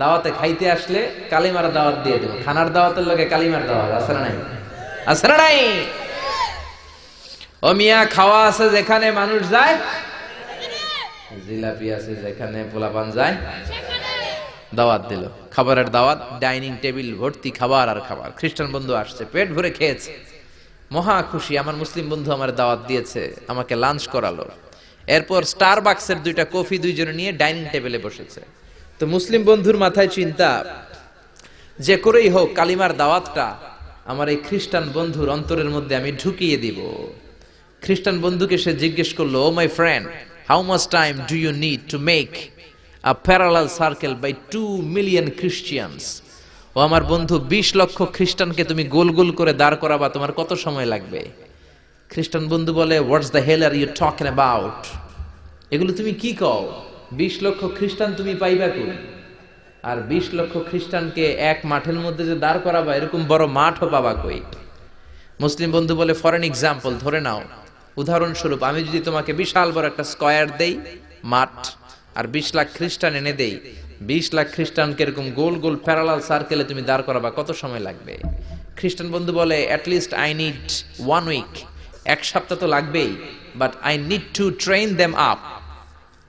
দাওয়াতে খাইতে আসলে কালিমার দাওয়াত দিয়ে দেবো। খানার দাওয়াতের লগে কালিমার দাওয়াত না নাই? না নাই? ও মিয়া, খাওয়া আছে যেখানে মানুষ যায়, জিলাপি আছে যেখানে পোলাপান যায়, দাওয়াত দিল। খাবারের দাওয়াত, ডাইনিং টেবিল, ভর্তি খাবার আর খাবার। খ্রিস্টান বন্ধু আসছে, পেট ভরে খেয়েছে। মহা খুশি, আমার মুসলিম বন্ধু আমার দাওয়াত দিয়েছে, আমাকে লাঞ্চ করালো। এরপর স্টার বাক্সের দুইটা কফি দুইজনে নিয়ে ডাইনিং টেবিলে বসেছে। তো মুসলিম বন্ধুর মাথায় চিন্তা, যে করেই হোক কালিমার দাওয়াতটা আমার এই খ্রিস্টান বন্ধুর অন্তরের মধ্যে আমি ঢুকিয়ে দিব। খ্রিস্টান বন্ধুকে সে জিজ্ঞেস করল ও my friend how much time do you need to make a parallel circle by two million Christians ও আমার বন্ধু, বিশ লক্ষ খ্রিস্টানকে তুমি গোল গোল করে দাঁড় করাবা, তোমার কত সময় লাগবে? খ্রিস্টান বন্ধু বলে what's the hell are you talking about এগুলো তুমি কি কও? বিশ লক্ষ খ্রিস্টান তুমি পাইবা কই? আর বিশ লক্ষ খ্রিস্টানকে এক মাঠের মধ্যে যে দাঁড় করাবা, এরকম বড় মাঠও পাবা কই? মুসলিম বন্ধু বলে ফর এন এক্সাম্পল ধরে নাও। উদাহরণস্বরূপ, আমি যদি তোমাকে বিশাল বড় একটা স্কয়ার দেই, মাঠ, আর বিশ লাখ খ্রিস্টান এনে দেই, বিশ লাখ খ্রিস্টানকে এরকম গোল গোল প্যারালাল সার্কেলে তুমি দাঁড় করাবা, কত সময় লাগবে? খ্রিস্টান বন্ধু বলে at least I need one week এক সপ্তাহ তো লাগবেই but I need to train them up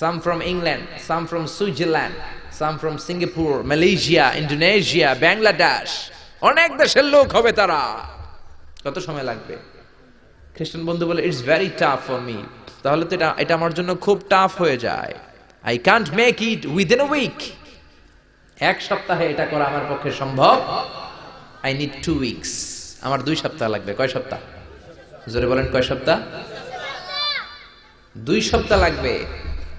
some from England some from Switzerland some from Singapore Malaysia Indonesia Bangladesh অনেক দেশের লোক হবে তারা। কত সময় লাগবে? খ্রিস্টান বন্ধু বলে it's very tough for me তাহলে তো এটা এটা আমার জন্য খুব টাফ হয়ে যায়। I can't make it within a week এক সপ্তাহে এটা করা আমার পক্ষে সম্ভব। আই নিড টু উইকস আমার দুই সপ্তাহ লাগবে। কয় সপ্তাহ? জোরে বলেন, কয় সপ্তাহ? দুই সপ্তাহ লাগবে।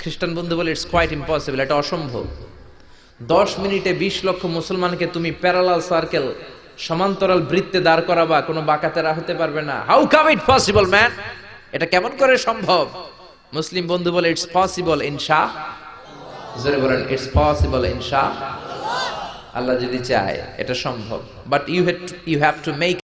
খ্রিস্টান বন্ধু বলে ইটস কোয়াইট ইম্পসিবল এটা অসম্ভব। দশ মিনিটে বিশ লক্ষ মুসলমানকে তুমি প্যারালাল সার্কেল সমান্তরাল বৃত্তে দাঁড় করাবা, কোনো বাকাতেরা হতে পারবে না। How come it possible man এটা কেমন করে সম্ভব? মুসলিম বন্ধু বলে ইটস পসিবল ইনশা। জোরে বলেন ইটস পসিবল ইনশা। আল্লাহ যদি চায়, এটা সম্ভব। But you have you have to make